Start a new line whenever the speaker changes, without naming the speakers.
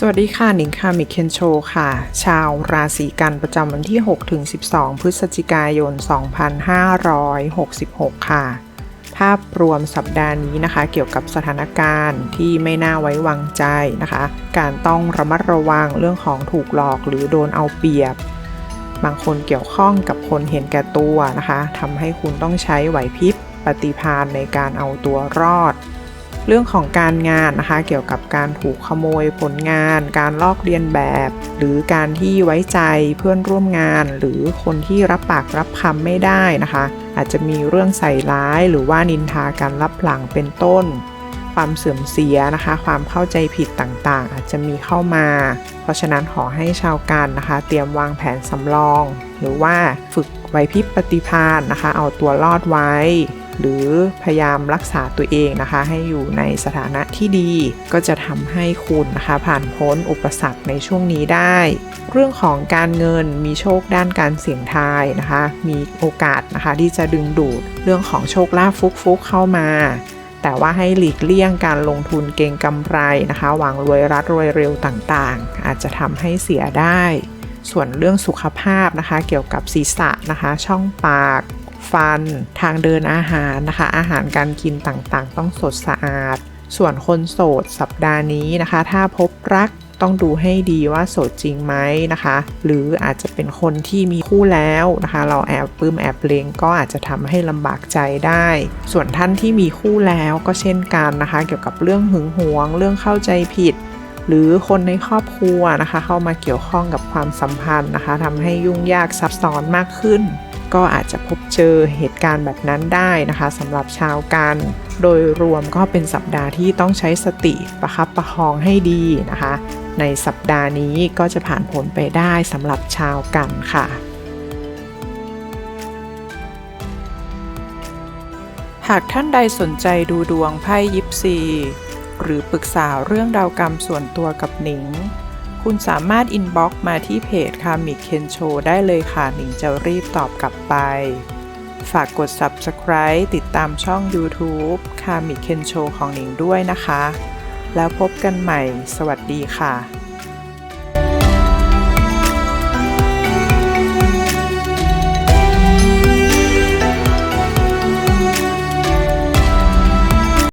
สวัสดีค่ะหนิงค่ะมิกเคนโชค่ะ ชาวราศีกันประจำวันที่ 6 ถึง 12 พฤศจิกายน 2566 ค่ะ ภาพรวมสัปดาห์นี้นะคะ เกี่ยวกับสถานการณ์ที่ไม่น่าไว้วางใจนะคะ การต้องระมัดระวังเรื่องของถูกหลอกหรือโดนเอาเปรียบ บางคนเกี่ยวข้องกับคนเห็นแก่ตัวนะคะทำให้คุณต้องใช้ไหวพริบปฏิภาณในการเอาตัวรอด เรื่องของการงานนะคะ เกี่ยวกับการถูกขโมยผลงาน การลอกเลียนแบบ หรือการที่ไว้ใจเพื่อนร่วมงาน หรือคนที่รับปากรับคำไม่ได้นะคะ อาจจะมีเรื่องใส่ร้าย หรือว่านินทาการรับหลังเป็นต้น ความเสื่อมเสียนะคะ ความเข้าใจผิดต่างๆ อาจจะมีเข้ามา เพราะฉะนั้นขอให้ชาวกันนะคะ เตรียมวางแผนสำรอง หรือว่าฝึกไวพริบปฏิภาณนะคะ เอาตัวรอดไว้ หรือพยายามรักษาตัวเองนะคะ ให้อยู่ในสถานะที่ดี ก็จะทำให้คุณนะคะ ผ่านพ้นอุปสรรคในช่วงนี้ได้ เรื่องของการเงินมีโชคด้านการเสี่ยงทายนะคะ มีโอกาสนะคะที่จะดึงดูดเรื่องของโชคลาภฟุกๆเข้ามาแต่ว่าให้หลีกเลี่ยงการลงทุนเก่งกำไรนะคะหวังรวยรัดรวยเร็วต่างๆ อาจจะทำให้เสียได้ ส่วนเรื่องสุขภาพนะคะ เกี่ยวกับศีรษะนะคะ ช่องปาก ฟัน ทางเดินอาหารนะคะ อาหารการกินต่างๆ ต้องสดสะอาด ส่วนคนโสดสัปดาห์นี้นะคะ ถ้าพบรักต้องดูให้ดีว่าโสดจริงไหมนะคะ หรืออาจจะเป็นคนที่มีคู่แล้วนะคะ เราแอบปลื้มแอบเลงก็อาจจะทำให้ลำบากใจได้ ส่วนท่านที่มีคู่แล้วก็เช่นกันนะคะ เกี่ยวกับเรื่องหึงหวง เรื่องเข้าใจผิด หรือคนในครอบครัวนะคะ เข้ามาเกี่ยวข้องกับความสัมพันธ์นะคะทำให้ยุ่งยากซับซ้อนมากขึ้น ก็อาจจะพบเจอเหตุการณ์แบบนั้นได้นะคะสำหรับชาวกัน โดยรวมก็เป็นสัปดาห์ที่ต้องใช้สติประคับประคองให้ดีนะคะ ในสัปดาห์นี้ก็จะผ่านผลไปได้สำหรับชาวกันค่ะหากท่านใดสนใจดูดวงไพ่ยิปซี หรือปรึกษาเรื่องดาวกรรมส่วนตัวกับหนิง คุณสามารถอินบ็อกมาที่เพจคามิเคนโชได้เลยค่ะหนิงจะรีบตอบกลับไป ฝากกด Subscribe ติดตามช่อง YouTube คามิเคนโชของหนิงด้วยนะคะ แล้วพบกันใหม่ สวัสดีค่ะ